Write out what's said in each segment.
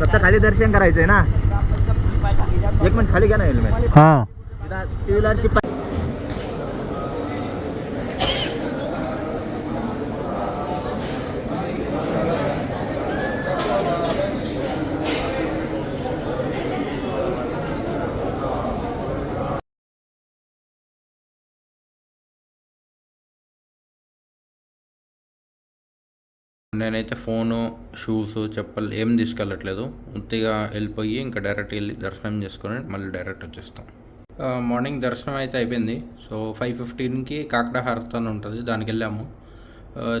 फक्त खाली दर्शन करायचं आहे ना. एक मिनिट खाली घ्या ना हेल्मेट. हां. टू व्हीलरची నేనైతే ఫోను షూస్ చెప్పలు ఏం తీసుకెళ్ళట్లేదు. ఉత్తిగా వెళ్ళిపోయి ఇంకా డైరెక్ట్ వెళ్ళి దర్శనం చేసుకొని మళ్ళీ డైరెక్ట్ వచ్చేస్తాం. మార్నింగ్ దర్శనం అయితే అయిపోయింది. సో ఫైవ్ ఫిఫ్టీన్కి కాకడా అని ఉంటుంది దానికి వెళ్ళాము.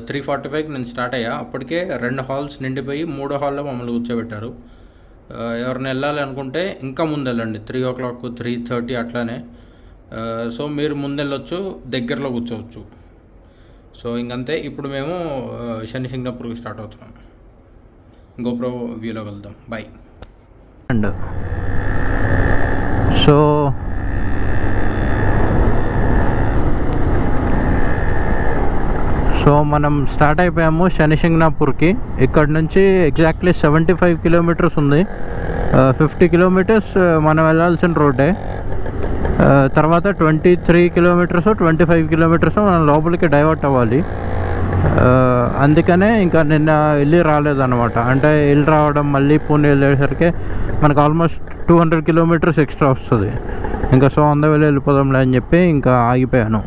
త్రీ ఫార్టీ ఫైవ్కి నేను స్టార్ట్ అయ్యా. అప్పటికే రెండు హాల్స్ నిండిపోయి మూడో హాల్లో మమ్మల్ని కూర్చోబెట్టారు. ఎవరిని వెళ్ళాలి అనుకుంటే ఇంకా ముందు వెళ్ళండి. Three o'clock three thirty అట్లానే. సో మీరు ముందెళ్ళొచ్చు దగ్గరలో కూర్చోవచ్చు. సో ఇంకంతే ఇప్పుడు మేము శని సింగపూర్కి స్టార్ట్ అవుతున్నాం. గోప్రో వ్యూలో వెళ్దాం. బాయ్ అండ్ సో సో మనం స్టార్ట్ అయిపోయాము శనిసింగ్నాపూర్కి ఇక్కడ నుంచి ఎగ్జాక్ట్లీ సెవెంటీ ఫైవ్ కిలోమీటర్స్ ఉంది. ఫిఫ్టీ కిలోమీటర్స్ మనం వెళ్ళాల్సిన రోడ్డే. తర్వాత twenty three kilometres twenty five kilometres మనం లోపలికి డైవర్ట్ అవ్వాలి. అందుకనే ఇంకా నిన్న వెళ్ళి రాలేదన్నమాట. అంటే వెళ్ళి రావడం మళ్ళీ పూణే వెళ్ళేసరికి మనకు almost two hundred kilometres extra వస్తుంది. ఇంకా సో అంద వెళ్ళిపోదాంలే అని చెప్పి ఇంకా ఆగిపోయాను.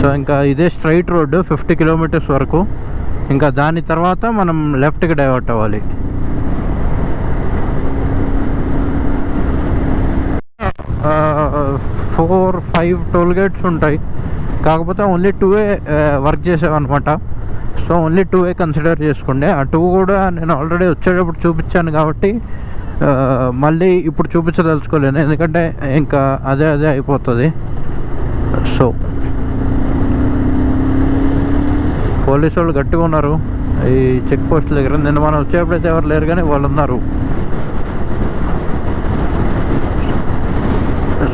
సో ఇంకా ఇదే స్ట్రైట్ రోడ్డు ఫిఫ్టీ కిలోమీటర్స్ వరకు. ఇంకా దాని తర్వాత మనం లెఫ్ట్కి డైవర్ట్ అవ్వాలి. ఫోర్ ఫైవ్ టోల్ గేట్స్ ఉంటాయి. కాకపోతే ఓన్లీ టూ ఏ వర్క్ చేసామన్నమాట so only two A consider చేసుకోండి. ఆ టూ కూడా నేను ఆల్రెడీ వచ్చేటప్పుడు చూపించాను కాబట్టి మళ్ళీ ఇప్పుడు చూపించదలుచుకోలేను ఎందుకంటే ఇంకా అదే అదే అయిపోతుంది. సో పోలీసు వాళ్ళు గట్టిగా ఉన్నారు. ఈ చెక్ పోస్ట్ దగ్గర. నిన్న మనం వచ్చేప్పుడైతే ఎవరు లేరు కానీ వాళ్ళు ఉన్నారు.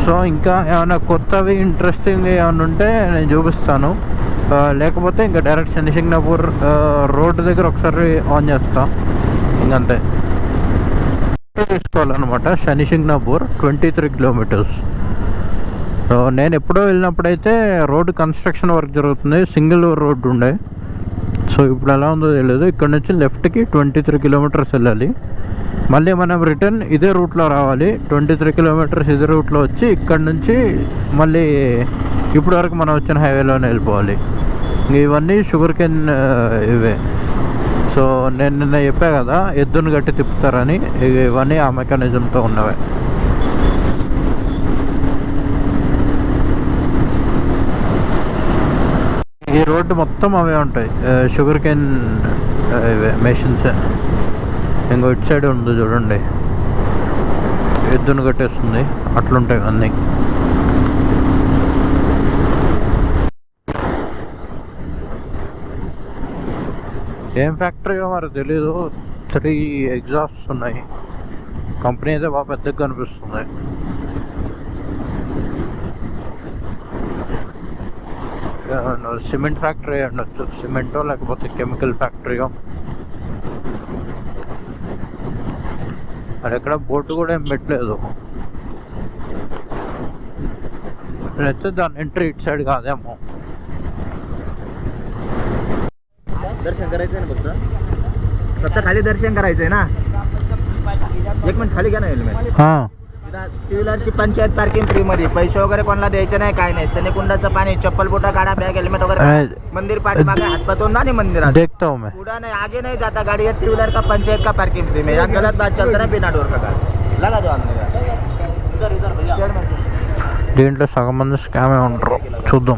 సో ఇంకా ఏమైనా కొత్తవి ఇంట్రెస్టింగ్ ఏమైనా ఉంటే నేను చూపిస్తాను. లేకపోతే ఇంకా డైరెక్ట్ శనిసింగ్నాపూర్ రోడ్డు దగ్గర ఒకసారి ఆన్ చేస్తాం. ఇంకంతే. తీసుకోవాలన్నమాట. శనిసింగ్నాపూర్ ట్వంటీ త్రీ కిలోమీటర్స్ నేను ఎప్పుడో వెళ్ళినప్పుడైతే రోడ్డు కన్స్ట్రక్షన్ వర్క్ జరుగుతుంది. సింగిల్ రోడ్డు ఉండే. సో ఇప్పుడు ఎలా ఉందో తెలియదు ఇక్కడ నుంచి లెఫ్ట్కి ట్వంటీ త్రీ కిలోమీటర్స్ వెళ్ళాలి. మళ్ళీ మనం రిటర్న్ ఇదే రూట్లో రావాలి. ట్వంటీ త్రీ కిలోమీటర్స్ ఇదే రూట్లో వచ్చి ఇక్కడ నుంచి మళ్ళీ ఇప్పటి వరకు మనం వచ్చిన హైవేలోనే వెళ్ళిపోవాలి. ఇవన్నీ షుగర్ కెన్ ఇవే. సో నేను నిన్న చెప్పా కదా ఎద్దును గట్టి తిప్పుతారని. ఇవన్నీ ఆ మెకానిజంతో ఉన్నవే. ఈ రోడ్డు మొత్తం అవే ఉంటాయి. షుగర్ కేన్ ఇవే మెషిన్స్ ఇంకో ఇటు సైడ్ ఉంది చూడండి. ఎద్దును కట్టేస్తుంది. అట్లుంటాయి అన్నీ. ఏం ఫ్యాక్టరీ మరి తెలీదు. త్రీ ఎగ్జాస్ట్స్ ఉన్నాయి. కంపెనీ అయితే బాగా పెద్దగా కనిపిస్తుంది. సిమెంట్ ఫ్యాక్టరీ ఉండొచ్చు సిమెంటో లేకపోతే కెమికల్ ఫ్యాక్టరీయో అది ఎక్కడ బోర్డు కూడా ఏం పెట్టలేదు నేనైతే దాని ఎంట్రీ ఇటు సైడ్ కాదేమో दर्शन करायचं आहे ना फक्त फक्त खाली दर्शन करायचं आहे ना एक मिनिट खाली घ्या ना हेल्मेट ఆ, टू व्हीलरची पंचायत पार्किंग फ्री मध्ये पैसे वगैरे कोणाला द्यायचे नाही काय नाही सनीकुंडाचं पाणी चप्पल बोटा काढा बॅग हेल्मेट वगैरे अरे, काढा. मंदिर पाठी मागे हात पातवून ना नाही मंदिरात देखता हूँ मैं पूरा नहीं आगे नहीं जाता गाड़ी है टू व्हीलर का पंचायत का पार्किंग फ्री में यहाँ गलत बात चलता है बिना डोर का गाड़ी लगा दो अंदर इधर इधर भैया शेड में से। దీంట్లో సగం మంది స్కామే ఉంటారు చూద్దాం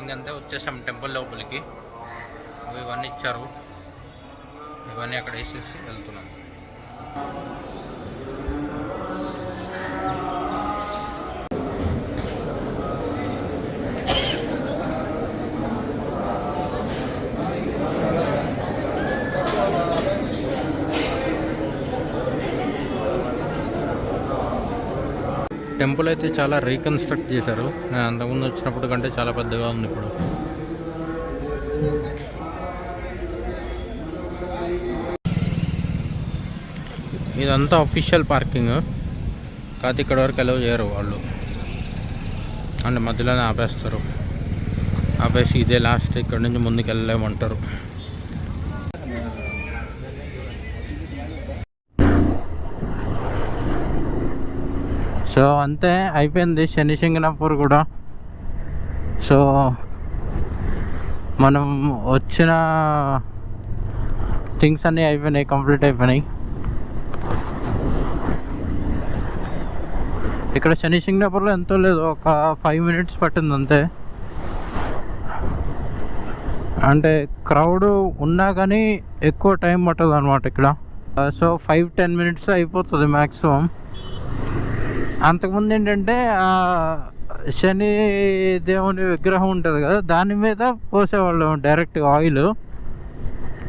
ఇంకంతే వచ్చేసాం టెంపుల్ లోపలికి ఇవన్నీ ఇచ్చారు ఇవన్నీ అక్కడ వేసేసి వెళ్తున్నాం టెంపుల్ అయితే చాలా రీకన్స్ట్రక్ట్ చేశారు. నేను అంతకుముందు వచ్చినప్పుడు కంటే చాలా పెద్దగా ఉంది ఇప్పుడు. ఇదంతా అఫీషియల్ పార్కింగ్ కాకపోతే ఇక్కడ వరకు అలౌ చేయరు వాళ్ళు. అంటే మధ్యలోనే ఆపేస్తారు. ఆపేసి ఇదే లాస్ట్ ఇక్కడ నుంచి ముందుకు వెళ్ళలేమంటారు. సో అంతే అయిపోయింది శని సింగనాపూర్ కూడా. సో మనం వచ్చిన థింగ్స్ అన్నీ అయిపోయినాయి కంప్లీట్ అయిపోయినాయి. ఇక్కడ శని సింగ్నాపూర్లో ఎంతో లేదు ఒక ఫైవ్ మినిట్స్ పట్టింది అంతే. అంటే క్రౌడ్ ఉన్నా కానీ ఎక్కువ టైం పట్టదు అనమాట ఇక్కడ సో ఫైవ్ టెన్ మినిట్స్ అయిపోతుంది మ్యాక్సిమం అంతకుముందు ఏంటంటే శని దేవుని విగ్రహం ఉంటుంది కదా దాని మీద పోసేవాళ్ళు డైరెక్ట్ ఆయిల్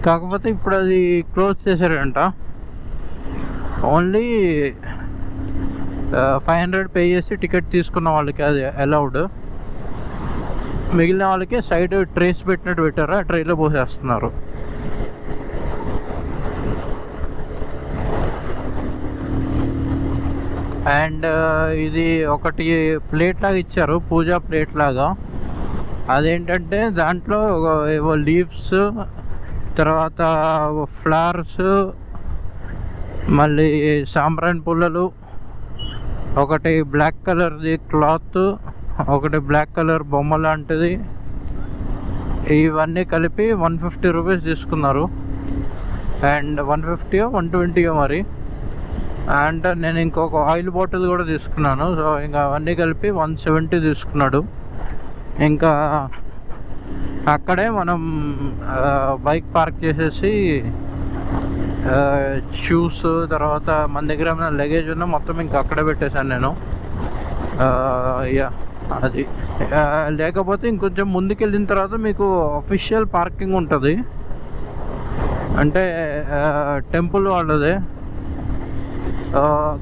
కాకపోతే ఇప్పుడు అది క్లోజ్ చేశారంట. ఓన్లీ ఫైవ్ హండ్రెడ్ పే చేసి టికెట్ తీసుకున్న వాళ్ళకి అది అలౌడ్ మిగిలిన వాళ్ళకి సైడ్ ట్రేస్ పెట్టినట్టు పెట్టారు? ఆ ట్రైలో పోసేస్తున్నారు అండ్ ఇది ఒకటి ప్లేట్ లాగా ఇచ్చారు పూజా ప్లేట్ లాగా. అదేంటంటే దాంట్లో ఒక- ఏవో లీవ్స్ తర్వాత ఫ్లవర్స్ మళ్ళీ సాంబ్రాన్ పుల్లలు ఒకటి బ్లాక్ కలర్ది క్లాత్ ఒకటి బ్లాక్ కలర్ బొమ్మ లాంటిది. ఇవన్నీ కలిపి వన్ ఫిఫ్టీ రూపీస్ తీసుకున్నారు. అండ్ వన్ ఫిఫ్టీయో వన్ ట్వంటీయో మరి. అండ్ నేను ఇంకొక ఆయిల్ బాటిల్ కూడా తీసుకున్నాను. సో ఇంకా అవన్నీ కలిపి వన్ సెవెంటీ తీసుకున్నాడు. ఇంకా అక్కడే మనం బైక్ పార్క్ చేసేసి షూస్ తర్వాత మన దగ్గర ఏమైనా లగేజ్ ఉన్నా మొత్తం ఇంకా అక్కడే పెట్టేశాను నేను. యా అది. లేకపోతే ఇంకొంచెం ముందుకెళ్ళిన తర్వాత మీకు అఫీషియల్ పార్కింగ్ ఉంటుంది. అంటే టెంపుల్ వాళ్ళదే.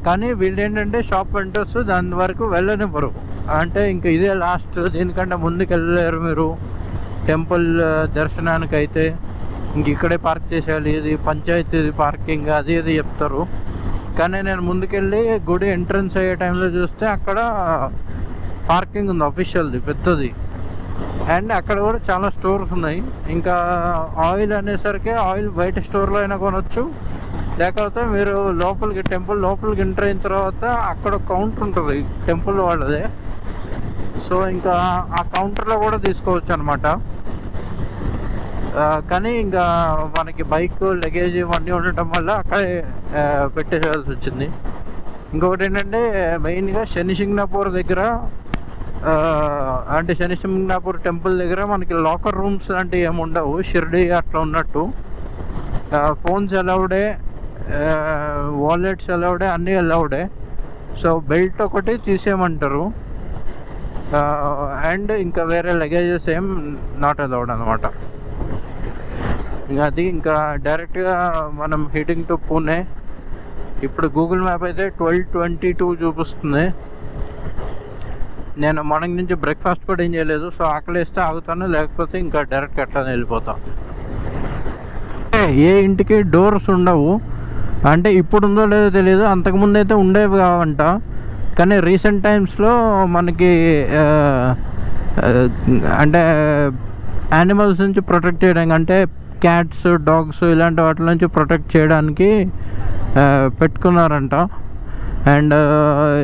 కానీ వీళ్ళు ఏంటంటే షాప్ వెంటర్స్ దాని వరకు వెళ్ళనివ్వరు. అంటే ఇంకా ఇదే లాస్ట్ దీనికంటే ముందుకు వెళ్ళలేరు మీరు. టెంపుల్ దర్శనానికి అయితే ఇంక ఇక్కడే పార్క్ చేసేయాలి ఇది పంచాయతీ పార్కింగ్ అది ఇది చెప్తారు. కానీ నేను ముందుకెళ్ళి గుడి ఎంట్రన్స్ అయ్యే టైంలో చూస్తే అక్కడ పార్కింగ్ ఉంది అఫీషియల్ది పెద్దది. అండ్ అక్కడ కూడా చాలా స్టోర్స్ ఉన్నాయి. ఇంకా ఆయిల్ అనేసరికి ఆయిల్ బయట స్టోర్లో అయినా కొనవచ్చు లేకపోతే మీరు లోపలికి టెంపుల్ లోపలికి ఎంటర్ అయిన తర్వాత అక్కడ కౌంటర్ ఉంటుంది టెంపుల్ వాళ్ళదే. సో ఇంకా ఆ కౌంటర్లో కూడా తీసుకోవచ్చు అనమాట కానీ ఇంకా మనకి బైక్ లగేజ్ ఇవన్నీ ఉండటం వల్ల అక్కడే ఆ, పెట్టేసేయాల్సి వచ్చింది. ఇంకొకటి ఏంటంటే మెయిన్గా శని సింగ్నాపూర్ దగ్గర అంటే శని సింగ్నాపూర్ టెంపుల్ దగ్గర మనకి లాకర్ రూమ్స్ లాంటివి ఏమి ఉండవు షిర్డి అట్లా ఉన్నట్టు. ఫోన్స్ అలౌడే వాలెట్స్ అలౌడే అన్నీ అలౌడే. సో బెల్ట్ ఒకటి తీసేయమంటారు. అండ్ ఇంకా వేరే లగేజెస్ ఏం నాట్ అలౌడ్ అనమాట ఇంకా అది ఇంకా డైరెక్ట్గా మనం హీటింగ్ టు పూణే ఇప్పుడు గూగుల్ మ్యాప్ అయితే ట్వెల్వ్ ట్వంటీ టూ చూపిస్తుంది. నేను మార్నింగ్ నుంచి బ్రేక్ఫాస్ట్ కూడా ఏం చేయలేదు సో ఆకలి వేస్తే ఆగుతాను లేకపోతే ఇంకా డైరెక్ట్ అట్లానే వెళ్ళిపోతాం. ఏ ఇంటికి డోర్స్ ఉండవు. అంటే ఇప్పుడు ఉందో లేదో తెలియదు అంతకుముందు అయితే ఉండేవి కావంట. కానీ రీసెంట్ టైమ్స్లో మనకి అంటే యానిమల్స్ నుంచి ప్రొటెక్ట్ చేయడానికి అంటే క్యాట్స్ డాగ్స్ ఇలాంటి వాటి నుంచి ప్రొటెక్ట్ చేయడానికి పెట్టుకున్నారంట. అండ్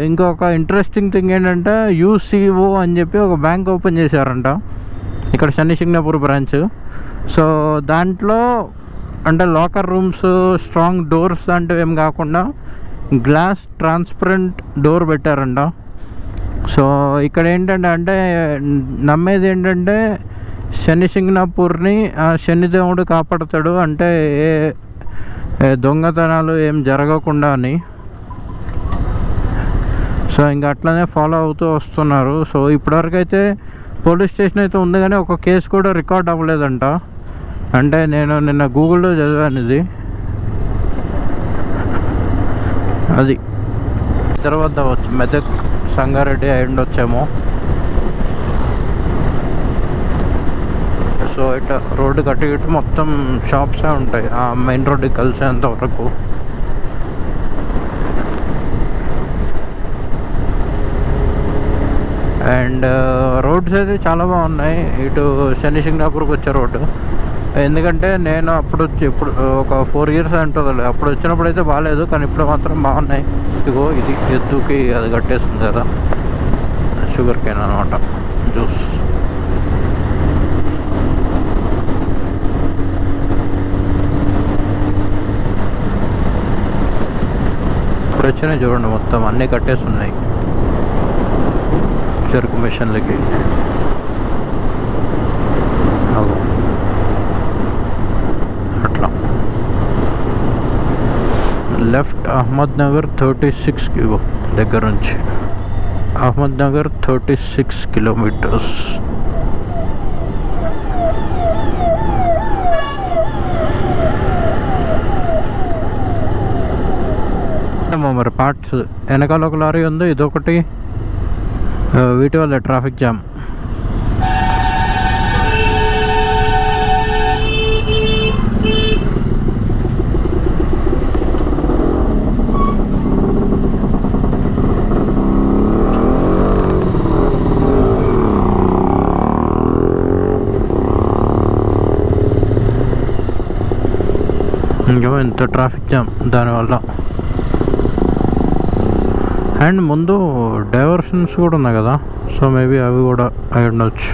ఇంకొక ఇంట్రెస్టింగ్ థింగ్ ఏంటంటే యూసీఓ అని చెప్పి ఒక బ్యాంక్ ఓపెన్ చేశారంట. ఇక్కడ శని సింగపూర్ బ్రాంచ్ సో దాంట్లో అంటే లాకర్ రూమ్స్ స్ట్రాంగ్ డోర్స్ లాంటివి ఏం కాకుండా గ్లాస్ ట్రాన్స్పరెంట్ డోర్ పెట్టారంట. సో ఇక్కడ ఏంటంటే అంటే నమ్మేది ఏంటంటే శని సింగ్నాపూర్ని ఆ శనిదేవుడు కాపాడతాడు. అంటే ఏ ఏ దొంగతనాలు ఏం జరగకుండా అని సో ఇంకా అట్లనే ఫాలో అవుతూ వస్తున్నారు. సో ఇప్పటివరకు అయితే పోలీస్ స్టేషన్ అయితే ఉంది కానీ ఒక కేసు కూడా రికార్డ్ అవ్వలేదంట. అంటే నేను నిన్న గూగుల్లో చదివాను ఇది అది. తర్వాత వచ్చి మెదక్ సంగారెడ్డి అయి ఉండొచ్చేమో. సో ఇట రోడ్డు కట్టి ఇటు మొత్తం షాప్సే ఉంటాయి. ఆ మెయిన్ రోడ్డుకి కలిసేంత వరకు. అండ్ రోడ్స్ అయితే చాలా బాగున్నాయి. ఇటు శని సింగాపూర్కి వచ్చే రోడ్డు. ఎందుకంటే నేను అప్పుడు వచ్చి ఇప్పుడు ఒక ఫోర్ ఇయర్స్ ఉంటుంది అప్పుడు వచ్చినప్పుడు అయితే బాగాలేదు కానీ ఇప్పుడు మాత్రం బాగున్నాయి. ఇదిగో ఇది ఎద్దుకి అది కట్టేస్తుంది కదా. షుగర్ కేన్ అనమాట. జ్యూస్. ఇప్పుడు వచ్చినాయి చూడండి మొత్తం అన్నీ కట్టేస్తున్నాయి చెరుకు మిషన్లకి అగో అట్లా left Ahmednagar thirty six దగ్గర నుంచి Ahmednagar thirty six kilometres ఏమో మరి పార్ట్స్ వెనకాల ఒక లారీ ఉంది ఇదొకటి ఆ, వీటి వల్ల ట్రాఫిక్ జామ్ ఇంకేమో ఇంత ట్రాఫిక్ జామ్ దానివల్ల అండ్ ముందు డైవర్షన్స్ కూడా ఉన్నాయి కదా. సో మేబీ అవి కూడా అయి ఉండొచ్చు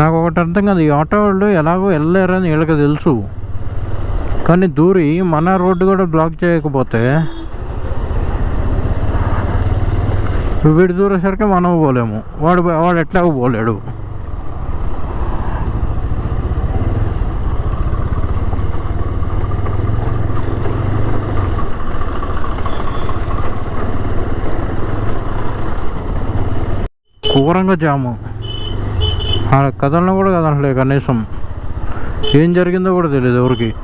నాకు ఒకటి అర్థం కాదు. ఈ ఆటో వాళ్ళు ఎలాగో వెళ్ళలేరని వీళ్ళకి తెలుసు. కానీ దూరి మన రోడ్డు కూడా బ్లాక్ చేయకపోతే వీడు దూరేసరికి మనం పోలేము. వాడు వాడు ఎట్లాగో పోలేడు. ఘోరంగా జాము. ఆ కథలను కూడా కదలలే కనీసం. ఏం జరిగిందో కూడా తెలియదు ఎవరికి.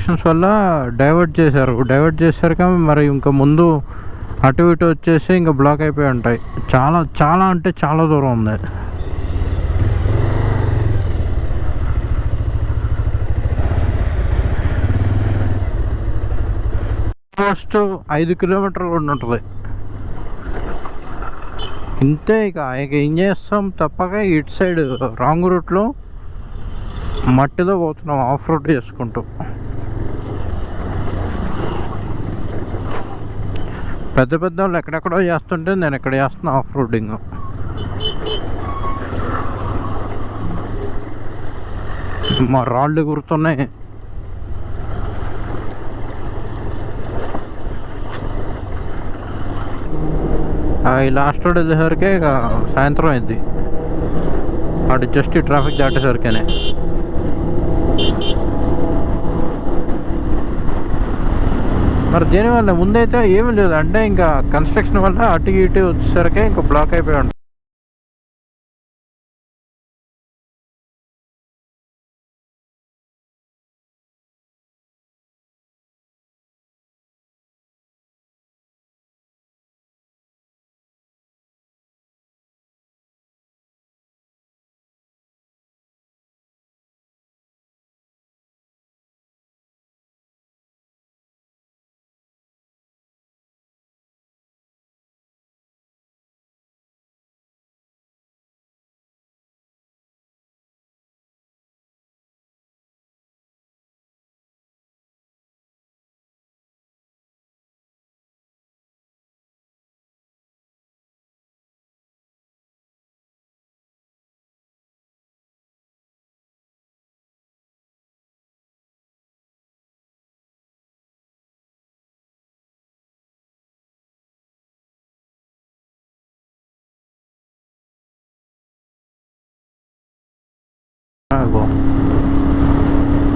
సెక్షన్స్ వల్ల డైవర్ట్ చేశారు. డైవర్ట్ చేశారు మరి ఇంకా ముందు అటు ఇటు వచ్చేసి ఇంకా బ్లాక్ అయిపోయి ఉంటాయి. చాలా చాలా అంటే చాలా దూరం ఉంది. ఆల్మోస్ట్ ఐదు కిలోమీటర్లు ఉండి ఉంటుంది. ఇంతే ఇక. ఇక ఏం చేస్తాం? తప్పక ఇటు సైడ్ రాంగ్ రూట్లో మట్టిలో పోతున్నాం ఆఫ్ రోడ్ చేసుకుంటూ. పెద్ద పెద్ద వాళ్ళు ఎక్కడెక్కడో చేస్తుంటే నేను ఇక్కడ చేస్తున్నా ఆఫ్ రోడింగ్ మా రాళ్ళు గుర్తున్నాయి. ఈ లాస్ట్ రోడ్ వెళ్ళేసరికి ఇక సాయంత్రం అయింది. అటు జస్ట్ ఈ ట్రాఫిక్ దాటేసరికేనే. మరి దీనివల్ల ముందైతే ఏమీ లేదు. అంటే ఇంకా కన్స్ట్రక్షన్ వల్ల అటు ఇటు వచ్చేసరికి ఇంకా బ్లాక్ అయిపోయి ఉంటుంది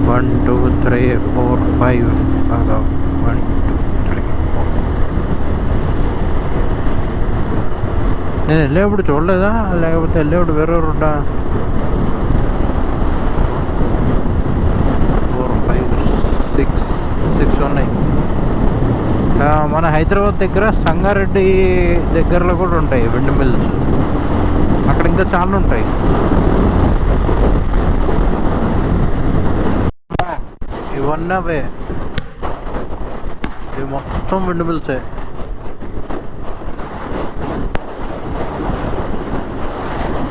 one two three four five one two three four నేను వెళ్ళేప్పుడు చూడలేదా? లేకపోతే వెళ్ళేప్పుడు వేరే రోడ్డా ఫోర్ ఫైవ్ సిక్స్ సిక్స్ ఉన్నాయి మన హైదరాబాద్ దగ్గర సంగారెడ్డి దగ్గరలో కూడా ఉంటాయి విండ్ మిల్స్ అక్కడ ఇంకా చాలా ఉంటాయి. ఇవన్నీ అవే. ఇవి మొత్తం విండ్ మిల్సే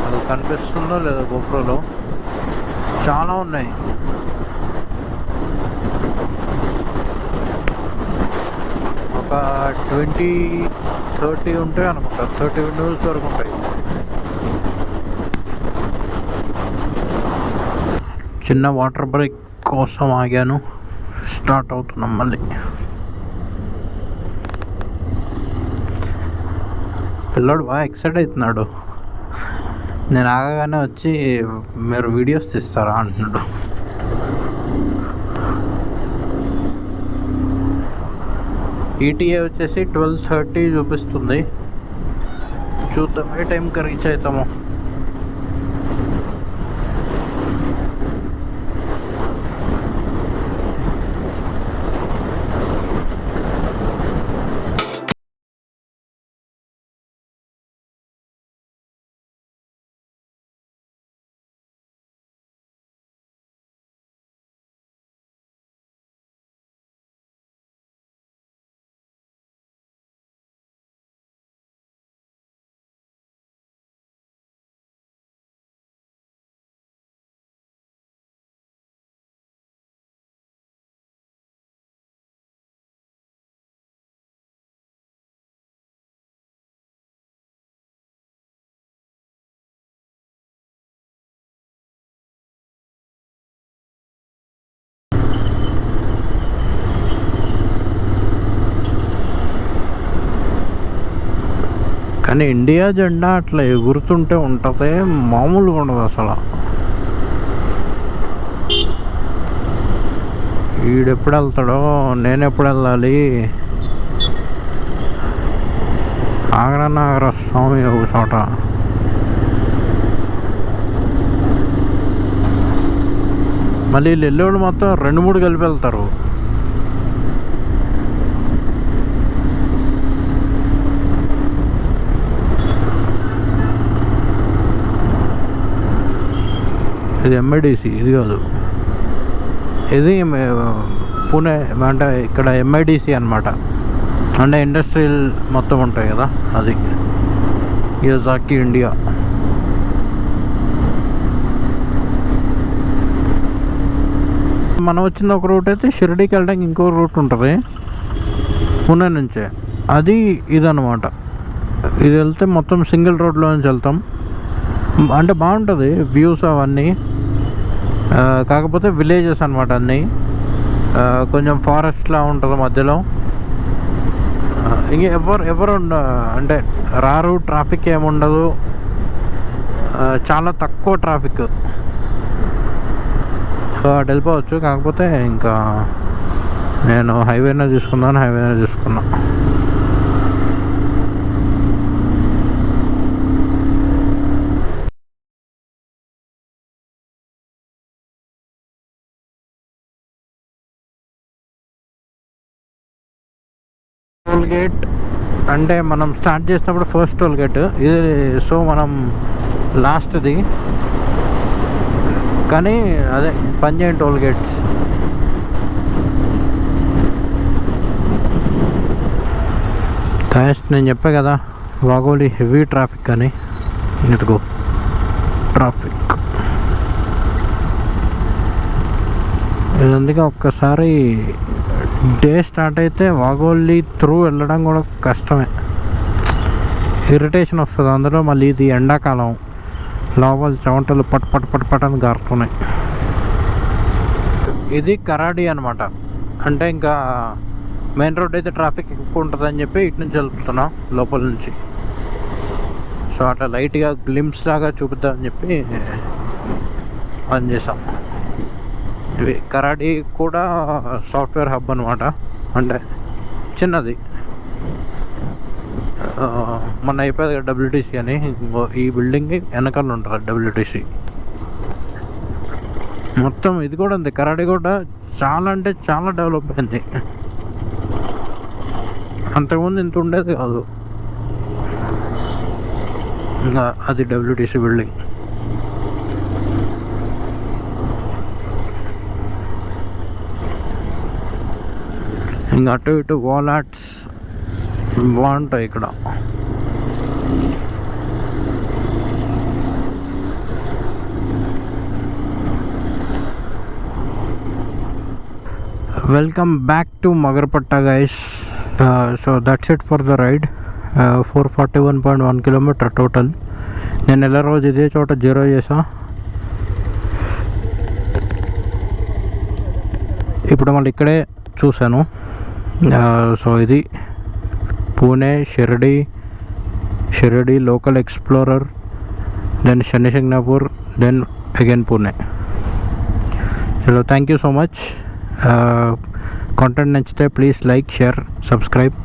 అది కనిపిస్తుందో లేదా గోప్రోలో. చాలా ఉన్నాయి. ఒక ట్వంటీ థర్టీ ఉంటాయి అనుకుంటా. థర్టీ విండోస్ వరకు ఉంటాయి. చిన్న వాటర్ బ్రేక్. కోసం ఆగాను స్టార్ట్ అవుతున్నాం మళ్ళీ. పిల్లోడు బాగా ఎక్సైట్ అవుతున్నాడు. నేను ఆగగానే వచ్చి మీరు వీడియోస్ తీస్తారా అంటున్నాడు. ఈటీఏ వచ్చేసి ట్వెల్వ్ థర్టీ చూపిస్తుంది. చూద్దాం ఏ టైంకి రీచ్ అవుతామో. కానీ ఇండియా జెండా అట్లా ఎగురుతుంటే ఉంటుంది మామూలుగా ఉండదు అసలు. వీడెప్పుడు వెళ్తాడో నేను ఎప్పుడు వెళ్ళాలి? ఆగ్రా నాగర స్వామి ఒక చోట. మళ్ళీ వెళ్ళేవాళ్ళు మొత్తం రెండు మూడు కలిపి వెళ్తారు. ఇది ఎంఐడిసి ఇది కాదు. ఇది పూణే అంటే ఇక్కడ ఎంఐడిసి అనమాట అంటే ఇండస్ట్రియల్ మొత్తం ఉంటాయి కదా అది. యోజాకి ఇండియా మనం వచ్చిన ఒక రూట్ అయితే షిరిడీకి వెళ్ళడానికి ఇంకో రూట్ ఉంటుంది. పూణే నుంచే. అది ఇదనమాట ఇది వెళ్తే మొత్తం సింగిల్ రోడ్లో నుంచి వెళ్తాం. అంటే బాగుంటుంది వ్యూస్ అవన్నీ. కాకపోతే విలేజెస్ అనమాట అన్నీ. కొంచెం ఫారెస్ట్లా ఉంటుంది మధ్యలో. ఇంక ఎవరు ఎవరు ఉండ అంటే రారు ట్రాఫిక్ ఏముండదు చాలా తక్కువ ట్రాఫిక్ సో అటు వెళ్ళిపోవచ్చు. కాకపోతే ఇంకా నేను హైవేనే తీసుకున్నాను హైవేనే తీసుకున్నాను గేట్ అంటే మనం స్టార్ట్ చేసినప్పుడు ఫస్ట్ టోల్ గేట్ ఇది సో మనం లాస్ట్ది కానీ అదే పనిచేయండి టోల్ గేట్స్ కాస్ట్ నేను చెప్పా కదా వాగోలి హెవీ ట్రాఫిక్ అని. ఇటుకో ట్రాఫిక్ ఇది అందుకే ఒక్కసారి డే స్టార్ట్ అయితే వాగోలి త్రూ వెళ్ళడం కూడా కష్టమే. ఇరిటేషన్ వస్తుంది అందులో మళ్ళీ ఇది ఎండాకాలం. లోపల చెమటలు పట్ పట్ పట్ పట్ అని గారుతున్నాయి. ఇది కరాడి అనమాట అంటే ఇంకా మెయిన్ రోడ్ అయితే ట్రాఫిక్ ఎక్కువ ఉంటుందని చెప్పి ఇటు నుంచి వెళ్తున్నాం లోపల నుంచి. సో అట్లా లైట్గా గ్లిమ్స్ లాగా చూపిద్దామని చెప్పి పని చేసాం ఇవి కరాడి కూడా సాఫ్ట్వేర్ హబ్ అనమాట అంటే చిన్నది. మొన్న అయిపోయింది కదా డబ్ల్యూటీసీ అని. ఈ బిల్డింగ్ వెనకాల ఉంటారు డబ్ల్యూటీసీ మొత్తం ఇది కూడా ఉంది. కరాడి కూడా చాలా అంటే చాలా డెవలప్ అయింది. అంతకుముందు ఇంత ఉండేది కాదు. ఇంకా అది డబ్ల్యూటీసీ బిల్డింగ్. ఇంకా అటు ఇటు వాల్ ఆర్ట్స్ బాగుంటాయి ఇక్కడ. Welcome back to Magarpatta guys so that's it for the ride four forty one point one kilometre total నేను నెల రోజు ఇదే చోట జీరో చేసా? ఇప్పుడు మళ్ళీ ఇక్కడే చూశాను. సో ఇది Pune Shirdi Shirdi local explorer then Shani Shingnapur then again Pune. Hello thank you so much. Content నచ్చితే ప్లీజ్ లైక్ షేర్ సబ్స్క్రైబ్.